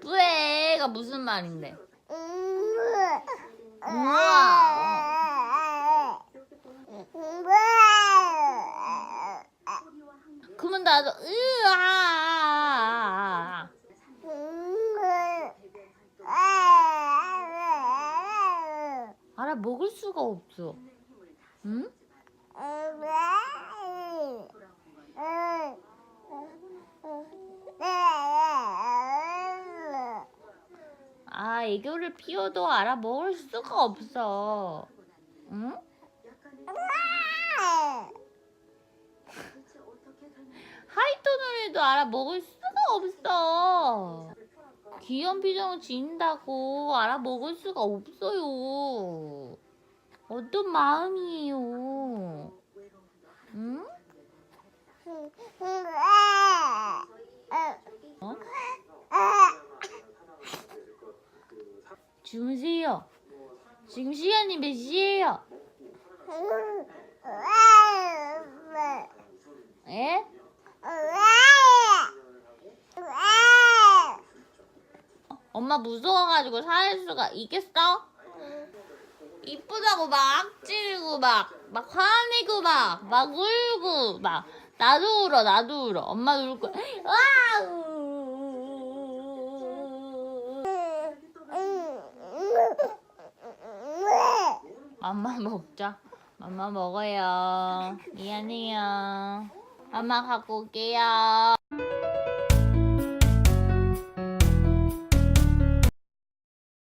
뿌에가 무슨 말인데? 우와. 그러면 나도 으아. 알아 먹을 수가 없어. 응? 아 애교를 피워도 알아 먹을 수가 없어. 응? 하이톤을 해도 알아 먹을 수가 없어. 귀여운 표정을 지인다고 알아 먹을 수가 없어요. 어떤 마음이에요? 응? 어? 주무세요. 지금 시간이 몇 시예요? 예? 엄마 무서워가지고 살 수가 있겠어? 이쁘다고 막 악지르고 막, 막 화내고 막, 막 울고 막, 나도 울어, 나도 울어. 엄마도 울 거야. 와! 엄마 먹자. 엄마 먹어요. 미안해요. 엄마 갖고 올게요.